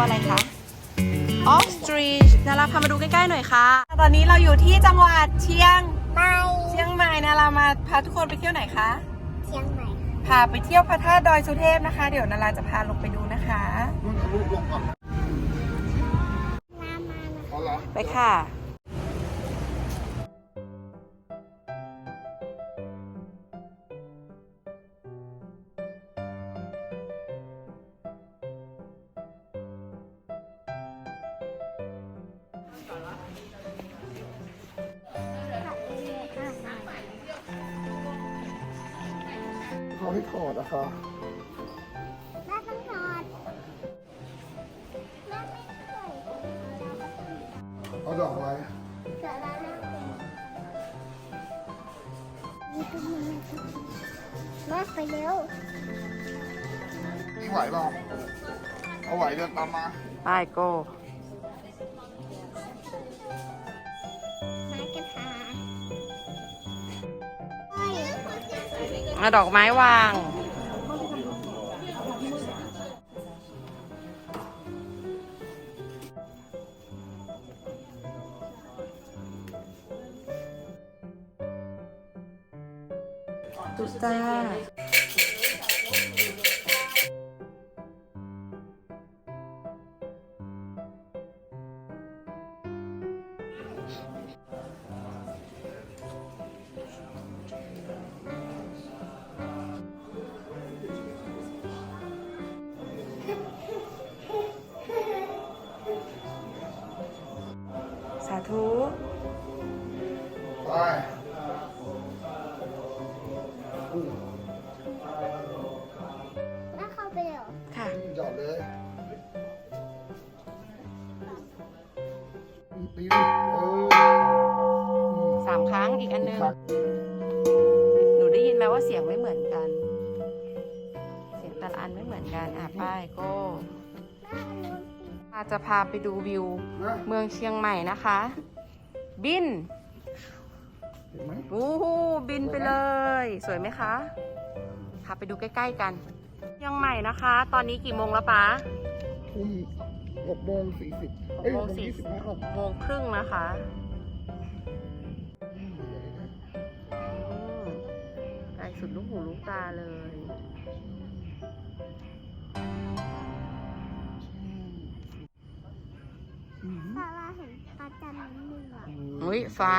ตัวอะไรคะออสตรีชนาราพามาดูใกล้ๆหน่อยค่ะ ตอนนี้เราอยู่ที่จังหวัดเชียงไม่เชียงใหม่นารามาพาทุกคนไปเที่ยวไหนคะเชียงใหม่พาไปเที่ยวพระธาตุดอยสุเทพนะคะ เดี๋ยวนาราจะพาลงไปดูนะคะนู่นเอ เขาให้ถอดอะค่ะแม่ต้องถอดแม่ไม่เคยเอาดอกอะไรเกิดอะไรนี่ก็มีแม่ไปเร็วนี่ไหวเปล่าเอาไหวเดินตามมา ไปโก้ ดอกไม้วาง เหมือนกันอะไป้ายโก้อาจะพาไปดูวิวนะเมืองเชียงใหม่นะคะ บินเห็นไหมอู้หูบินไปเลย สวยไหมคะพาไปดูใกล้ ๆ กันเชียงใหม่นะคะ ตอนนี้กี่โมงแล้วป๊าทุ่มหกโมงสี่สิบหเอ้ยกหโมกงโมงสี่ยี่สิบห้าหกโมงครึ่งนะคะอืมไกลสุดลูกหูลูกตาเลย ตาลาเห็นปลาจันทร์นิดนึงอะอุ้ยฟ้า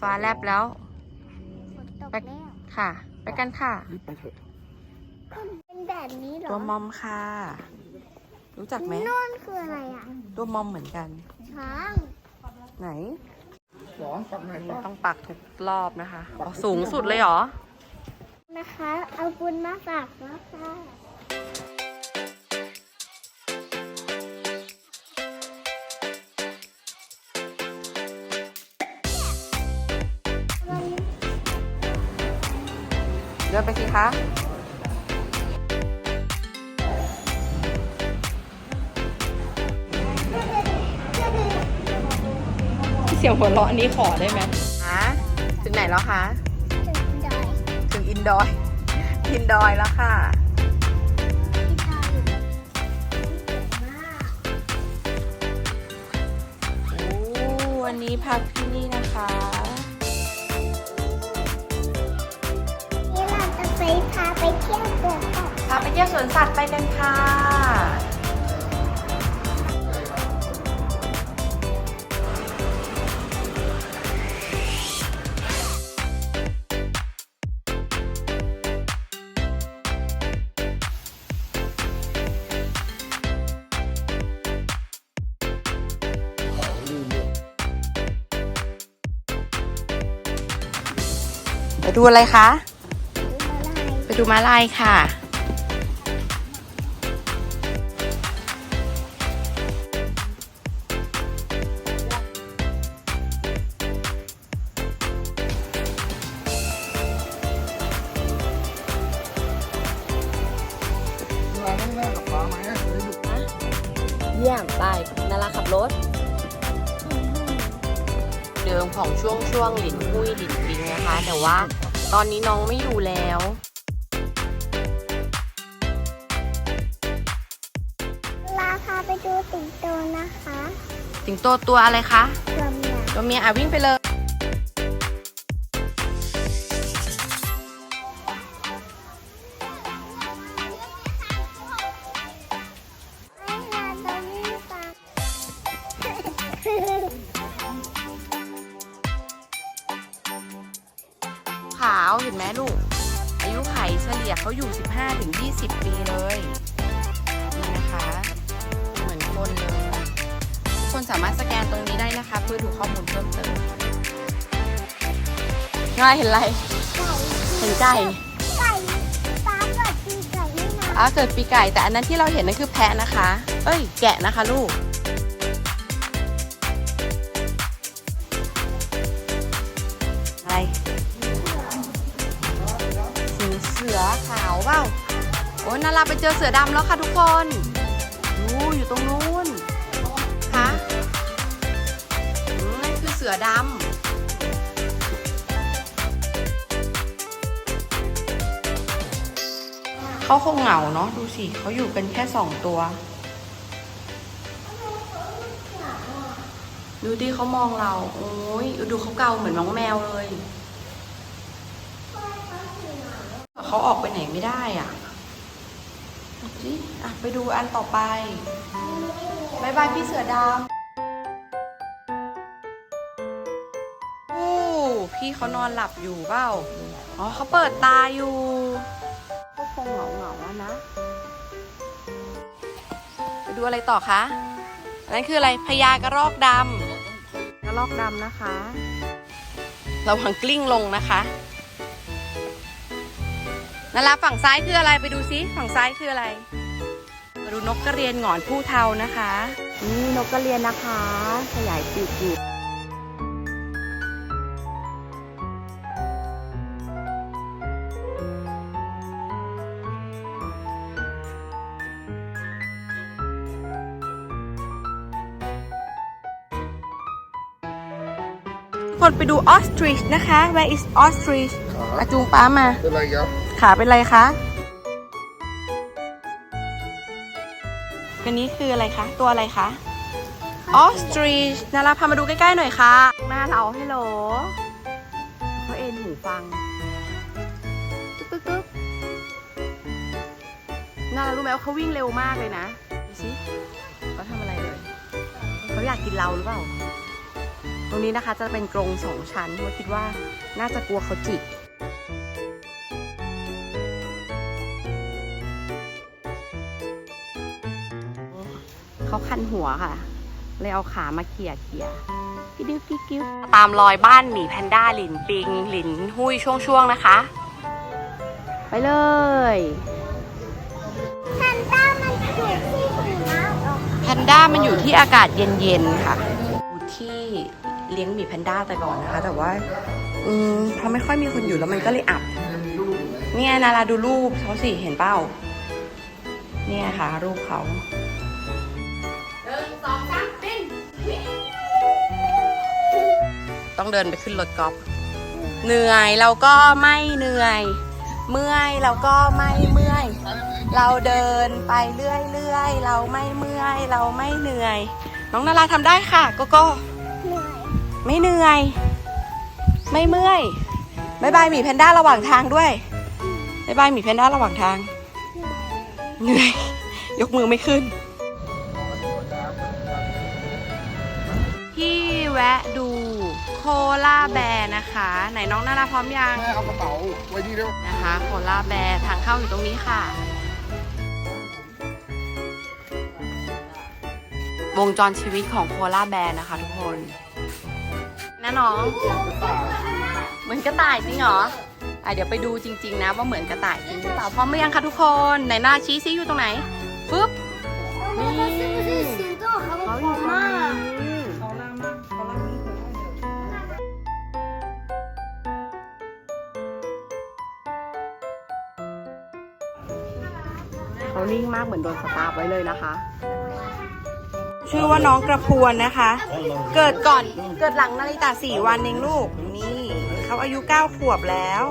ฟ้าแลบแล้ว ฝนตกไปแล้วค่ะ ไปกันค่ะ รีบไปเถอะเป็นแบบนี้เหรอตัวมอมค่ะ รู้จักไหมนู่นคืออะไรอะ ตัวมอมเหมือนกัน ช้างไหนสองปักไหนปักต้องปักทุกรอบนะคะอ๋อสูงสุดเลยเหรอ นะคะ เอาบุญมาฝากนะคะ เดินไปสิคะเสียงหัวเราะอันนี้ขอได้ไหมฮะถึงไหนแล้วคะ ถึงดอย ถึงอินดอย อินดอยแล้วค่ะที่ดอยอยู่มากโอ้วันนี้พักที่นี่นะคะ ไปเที่ยวเกิดก่อนพาไปเที่ยวสวนสัตว์ไปกันค่ะ ไปดูอะไรคะ ดูม้าลายค่ะเวลานั่งหน้ากับฟ้าไหมอะจะได้ดูเยี่ยมไปนาราขับรถ เดิมของช่วงช่วงหลินหุ้ยหลินปิงนะคะ แต่ว่าตอนนี้น้องไม่อยู่แล้ว สิงโตตัวอะไรคะตัวเมียตัวเมียอะวิ่งไปเลย เห็นอะไร เห็นไก่ไก่ปลาเกิดปีไก่นี่นะอ่าเกิดปีไก่แต่อันนั้นที่เราเห็นนั่นคือแพะนะคะ เอ้ย แกะนะคะลูก อะไรสิงเสือขาวเปล่าโอ้ยนาราไปเจอเสือดำแล้วค่ะทุกคนดูอยู่ตรงนู้น คะอืมนั่นคือเสือดำ เขาคงเหงาเนาะดูสิเขาอยู่กันแค่สองตัว ดูดิเขามองเรา โอ้ยดูเขาเกาเหมือนน้องแมวเลยเขาออกไปไหนไม่ได้อะดูสิอะไปดูอันต่อไปบายบายพี่เสือดำโอ้พี่เขานอนหลับอยู่เปล่า อ๋อเขาเปิดตาอยู่ งเหงาเหงาๆอะนะ ไปดูอะไรต่อคะอันนั้นคืออะไรพญากระรอกดำกระรอกดำนะคะระวังกลิ้งลงนะคะนาราฝั่งซ้ายคืออะไรไปดูซิฝั่งซ้ายคืออะไร มาดูนกกระเรียนหงอนผู้เทานะคะ นี่นกกระเรียนนะคะ ขยายปีกอยู่ คนไปดูออสตริชนะคะ where is ostrich ขาอาจูงป้ามา เป็นไรยับขาเป็นไรคะอันนี้คืออะไรคะ ตัวอะไรคะออสตรีชนาราพามาดูใกล้ๆหน่อยค่ะ หน้าเราให้โหลเขาเอ็นหูฟัง ตึ๊กตึ๊กตึ๊กนารารู้ไหมว่าเขาวิ่งเร็วมากเลยนะ ดูสิเขาทำอะไรเลย เขาอยากกินเราหรือเปล่า ตรงนี้นะคะจะเป็นกรงสองชั้นเพราะคิดว่าน่าจะกลัวเขาจิกเขาคันหัวค่ะ เลยเอาขามาเขี่ยเขี่ยกิ๊ดิวกิ๊กิ้วตามรอยบ้านหมีแพนด้าหลินปิง หลินหุยช่วงๆนะคะ ไปเลยแพนด้ามันอยู่ที่หิมะออกแพนด้ามันอยู่ที่อากาศเย็นๆค่ะ เลี้ยงหมีแพนด้าแต่ก่อนนะคะ แต่ว่าอืมพอไม่ค่อยมีคนอยู่แล้วมันก็เลยอับ เนี่ยนาราดูรูปเขาสิเห็นเป้า เนี่ยค่ะ รูปเขาต้องเดินไปขึ้นรถกอล์ฟเหนื่อยเราก็ไม่เหนื่อย เมื่อยเราก็ไม่เมื่อย เราเดินไปเรื่อยๆเราไม่เมื่อย เราไม่เหนื่อย น้องนาราทำได้ค่ะโกโก้เหนื่อย ไม่เหนื่อย ไม่เมื่อยบายบายหมีแพนด้าระหว่างทางด้วยบายบายหมีแพนด้าระหว่างทาง เหนื่อย ยกมือไม่ขึ้น ที่แวะดูโคลาแบร์นะคะ ไหนน้องนาราพร้อมยังแม่เอากระเป๋าไว้นี่เร็วนะคะ โคลาแบร์ทางเข้าอยู่ตรงนี้ค่ะ วงจรชีวิตของโคลาแบร์นะคะทุกคน นะน้อง เหมือนกระต่ายจริงเหรออะเดี๋ยวไปดูจริง ๆ นะว่าเหมือนกระต่ายจริงหรือเปล่าพร้อมหรือยังคะทุกคนไหนหน้าชี้ซิอยู่ตรงไหนปึ๊บนี่เขาอยู่ตรงนี้เขานิ่งมากเหมือนโดนสตาร์ไว้เลยนะคะ ชื่อว่าน้องกระพวนนะคะ เกิดก่อนเกิดหลังนาฬิตาสี่วันเองลูก นี่เขาอายุเก้าขวบแล้ว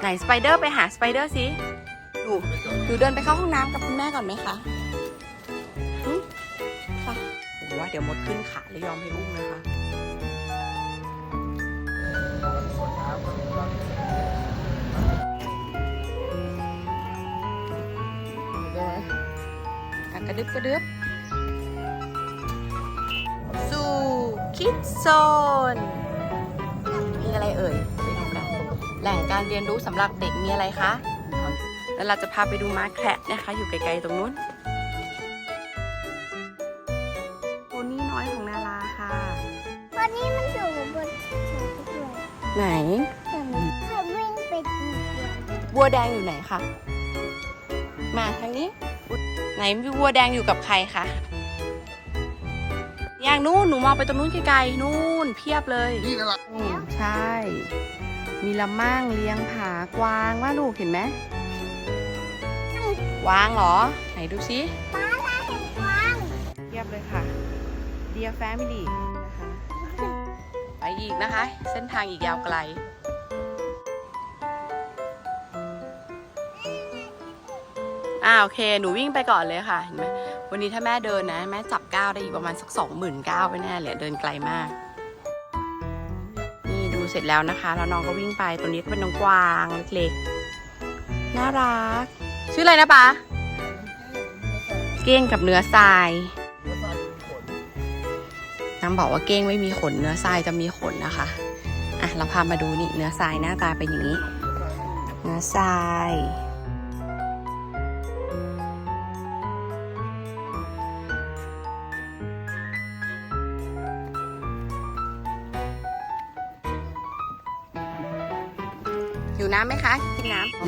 ไหนสไปเดอร์ไปหาสไปเดอร์สิหนูหนูเดินไปเข้าห้องน้ำกับคุณแม่ก่อนไหมคะหึค่ะผมว่าเดี๋ยวมดขึ้นขาเลยยอมให้อุ้มนะคะได้ไหมอะ กระดึบกระดึบสู่คิดโซน มีอะไรเอ่ยไปดูกันแหล่งการเรียนรู้สำหรับเด็กมีอะไรคะ แล้วเราจะพาไปดูม้าแคระนะคะ อยู่ไกลๆตรงนู้นโพนี่น้อยของนาราค่ะวันนี้มันอยู่บนเชือกด้วยไหน แต่มันเขาวิ่งไปดูเดียววัวแดงอยู่ไหนคะ มาทางนี้ ไหนวัวแดงอยู่กับใครคะอย่างนู้นหนูมองไปตรงนู้นไกลๆนู่นเพียบเลยนี่นั่นแหละอืมใช่ มีละมั่งเลี้ยงผากวางว่าลูกเห็นไหมกวางเหรอ ไหนดูซิป้าลาเห็นกวางเทียบเลยค่ะ Dear Family นะคะ ไปอีกนะคะ เส้นทางอีกยาวไกล อ่าโอเค หนูวิ่งไปก่อนเลยค่ะเห็นไหมวันนี้ถ้าแม่เดินนะ แม่จับก้าวได้อีกประมาณสักสองหมื่นก้าวไปแน่เลยเดินไกลมาก นี่ดูเสร็จแล้วนะคะแล้วน้องก็วิ่งไปตัวนี้ก็เป็นน้องกวางเล็กๆ น่ารัก ชื่ออะไรนะปะเก้งกับเนื้อทรายน้ำบอกว่าเก้งไม่มีขนเนื้อทรายจะมีขนนะคะอะเราพามาดูนี่เนื้อทรายหน้าตาเป็นอย่างนี้ เนื้อทราย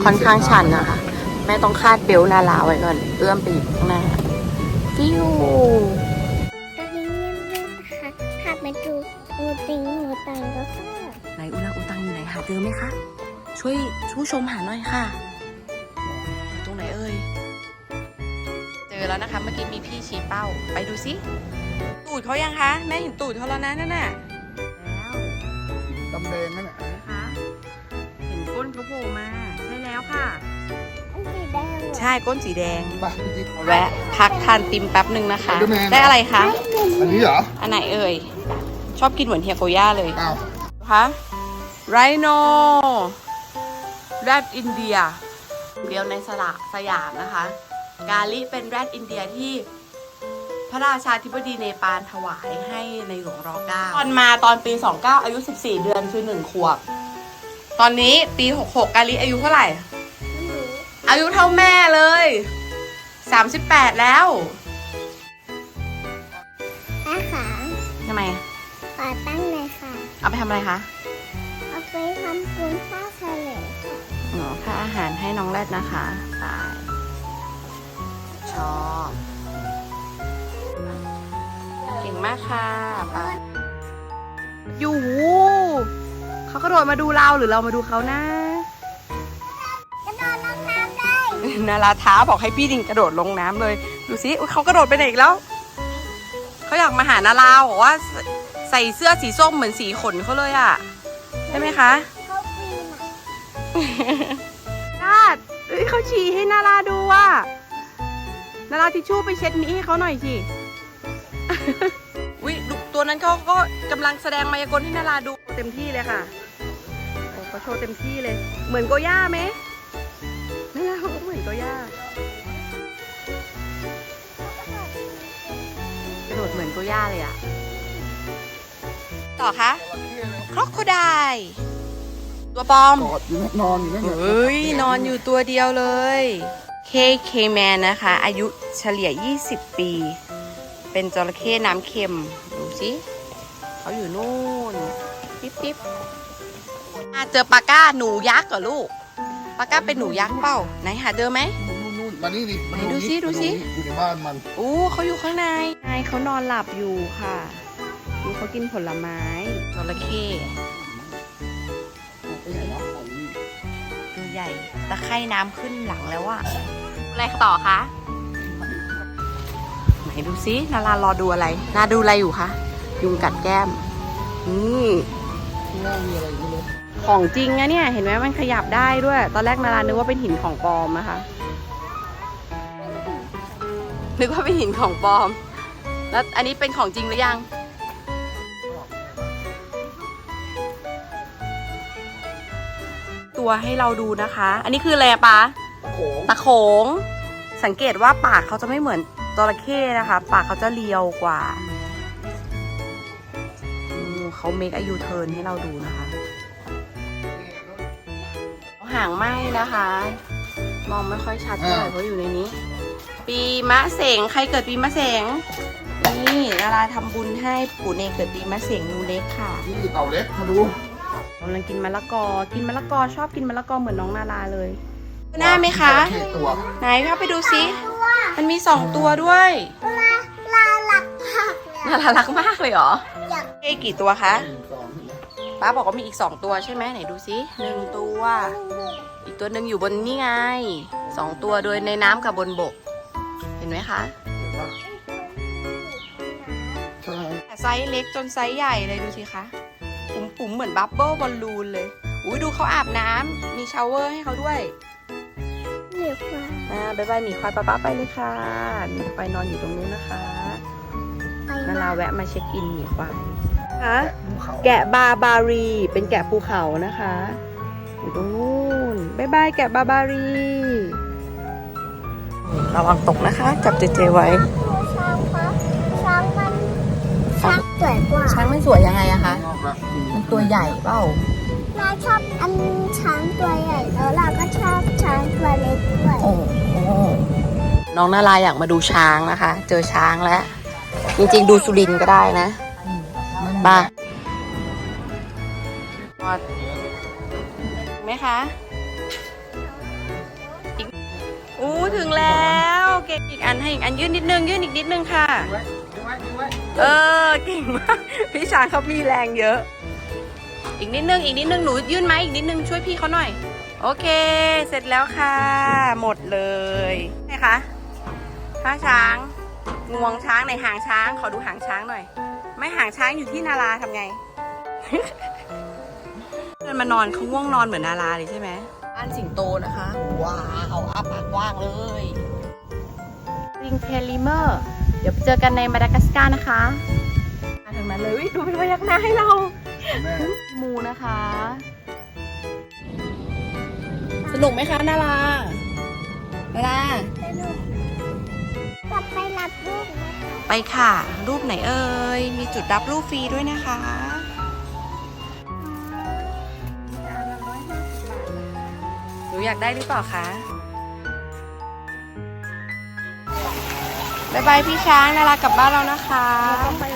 ค่อนข้างชันนะคะแม่ต้องคาดเบลต์นาลาไว้ก่อน เอื้อมไปอยู่ข้างหน้าฟิวตอนนี้เงียบๆนะคะพาไปดูงูติงงูตังก็ค่ะไหนอุลังอุตังอยู่ไหนหาเจอไหมคะช่วยผู้ชมหาหน่อยค่ะอยู่ตรงไหนเอ่ยเจอแล้วนะคะเมื่อกี้มีพี่ชี้เป้า ไปดูสิตูดเขายังคะแม่เห็นตูดเขาแล้วนะนั่นน่ะแล้วดำแดงนั่นแหละนะคะเห็นก้นเขาโผล่มาใช่ แล้วค่ะอันสีแดงเหรอใช่ก้นสีแดง ไปพี่จิ๊บแวะพักทานติมแป๊บหนึ่งนะคะไปดูแมนได้อะไรคะ อันนี้เหรออันไหนเอ่ย ชอบกินเหมือนเฮียโกย่าเลยอ้าวคะไรโนแรดอินเดีย เดียวในสระสยามนะคะ กาลิเป็นแรดอินเดียที่ พระราชาธิบดีเนปาลถวายให้ในหลวงรอเก้าตอนมาตอนปี 29 อายุ 14 เดือนคือ 1 ขวบ ตอนนี้ปี 66กาลิอายุเท่าไหร่ไม่รู้อายุเท่าแม่เลย 38 แล้วแม่ขาทำไมขอตั้งเลยค่ะ เอาไปทำอะไรคะ เอาไปทำปุนข้าวทะเลค่ะอ๋อค่าอาหารให้น้องแรดนะคะตายชอบเก่งมากค่ะไปอยู่ เขากระโดดมาดูเราหรือเรามาดูเขานะ กระโดดลงน้ำได้นาราท้าบอกให้พี่ดิงกระโดดลงน้ำเลย ดูสิอุ๊ยเขากระโดดไปไหนอีกแล้ว เขาอยากมาหานาราบอกว่าใส่ใส่เสื้อสีส้มเหมือนสีขนเขาเลยอะใช่ไหมคะ เขาปีนอะนาดเอ้ยเขาฉี่ให้นาราดูอะนาราทิชชู่ไปเช็ดมีให้เขาหน่อยสิวิดูตัวนั้นเขาก็กำลังแสดงมายากลให้นาราดูเต็มที่เลยค่ะโอ้ เขาโชว์เต็มที่เลย เหมือนโกย่าไหมนาราเขาก็เหมือนโกย่ากระโดดเหมือนโกย่าเลยอะต่อคะครอกโคไดตัวปลอม กอดอยู่นะนอนอยู่นั่นแหละเฮ้ย นอนอยู่ตัวเดียวเลย KK Man นะคะ อายุเฉลี่ย 20 ปี เป็นจระเข้น้ำเค็ม ดูสิ เขาอยู่นู่น ปิ๊บปิ๊บ อะเจอปลาก้าหนูยักษ์เหรอลูกปลาก้าเป็นหนูยักษ์เปล่าไหนหาเจอไหม นู่นนู่นมานี่ดิมาไหนดูสินี่ดูสิ อยู่ในบ้านมันอู้เขาอยู่ข้างในนายเขานอนหลับอยู่ค่ะดูเขากินผลไม้จระเข้ไปไหนแล้วปล่อยนี่ตัวใหญ่ตะไคร่น้ำขึ้นหลังแล้วอะอะไรต่อคะไหนดูซินารารอดูอะไรนาดูอะไรอยู่คะยุงกัดแก้มนี่ ข้างล่างมีอะไรไม่รู้ ของจริงนะเนี่ย เห็นไหมมันขยับได้ด้วย ตอนแรกนารานึกว่าเป็นหินของปลอมนะคะ นึกว่าเป็นหินของปลอม แล้วอันนี้เป็นของจริงหรือยัง ตัวให้เราดูนะคะ อันนี้คืออะไรอะปะโขงตะโขง สังเกตว่าปากเขาจะไม่เหมือนจระเข้นะคะ ปากเขาจะเรียวกว่าอืมเขาเมคอายุเทิร์นให้เราดูนะคะ หางไหม้นะคะ มองไม่ค่อยชัดเท่าไหร่เพราะอยู่ในนี้ ปีมะเสงใครเกิดปีมะเสงนี่ดาราทำบุญให้ปู่เนงเกิดปีมะเสงงูเล็กค่ะนี่เต่าเล็กมาดูกำลังกินมะละกอ กินมะละกอชอบกินมะละกอเหมือนน้องนาราเลยหน้าไหมคะจรเข้ตัวไหนเข้าไปดูซิมันมีสองตัวด้วยลาลาหลักผักเลยน่ารักมากเลยเหรออยากเอ้กี่ตัวคะ ป้าบอกว่ามีอีกสองตัวใช่ไหมไหนดูซิหนึ่งตัว อีกตัวหนึ่งอยู่บนนี่ไงสองตัวโดยในน้ำกับบนบก เห็นไหมคะเห็นปะใช่ไซส์เล็กจนไซส์ใหญ่เลยดูสิคะปุ๋มๆเหมือนบับเบิ้ลบอลลูนเลยอุ้ยดูเขาอาบน้ำมีชาวเวอร์ให้เขาด้วยเหนียวกว่าอ่าบายบายหมีควายป้าป้าไปเลยค่ะหมีควายนอนอยู่ตรงนู้นนะคะไปนามาราแวะมาเช็คอินหมีควาย คะภูเขาแกะบาบารี เป็นแกะภูเขานะคะ อยู่ตรงนู้นบายบายแกะบาบารี ระวังตกนะคะจับเจเจไว้ ช้างครับช้างมันช้างสวยกว่าช้างมันสวยยังไงอะคะนอกละอืมมันตัวใหญ่เปล่าเราชอบอันช้างตัวใหญ่แล้วเราก็ชอบช้างตัวเล็กด้วยโอ้โหน้องนาราอยากมาดูช้างนะคะ เจอช้างแล้ว จริงๆ ดูสุรินทร์ก็ได้นะ บ้าไหมคะอีกอู้ถึงแล้วเก่งอีกอันให้อีกอันยื่นนิดนึงยื่นอีกนิดนึงค่ะ เออเก่งมากพี่ช้างเขามีแรงเยอะ อีกนิดนึงอีกนิดนึงหนูยื่นไหมอีกนิดนึงช่วยพี่เขาหน่อย โอเค เสร็จแล้วค่ะ หมดเลยไหนคะท่าช้างงวงช้างในหางช้าง ขอดูหางช้างหน่อย ไม่หางช้างอยู่ที่นาราทำไง เดินมานอนเขาง่วงนอนเหมือนนาราเลยใช่ไหมบ้านสิงโตนะคะ ว้าวอาปากกว้างเลยริงเพลิเมอร์ เดี๋ยวไปเจอกันในมาดากัสการ์นะคะมาถึงนั้นเลยอุ๊ยดูเป็นพยักหน้าให้เราแม่มูนะคะ สนุกไหมคะนารานาราก ลับไปรับลูกนะคะไปค่ะ รูปไหนเอ่ย มีจุดรับรูปฟรีด้วยนะคะหนูอยากได้หรือเปล่าคะบายบายพี่ช้างนารา กลับบ้านแล้วนะคะไปรับ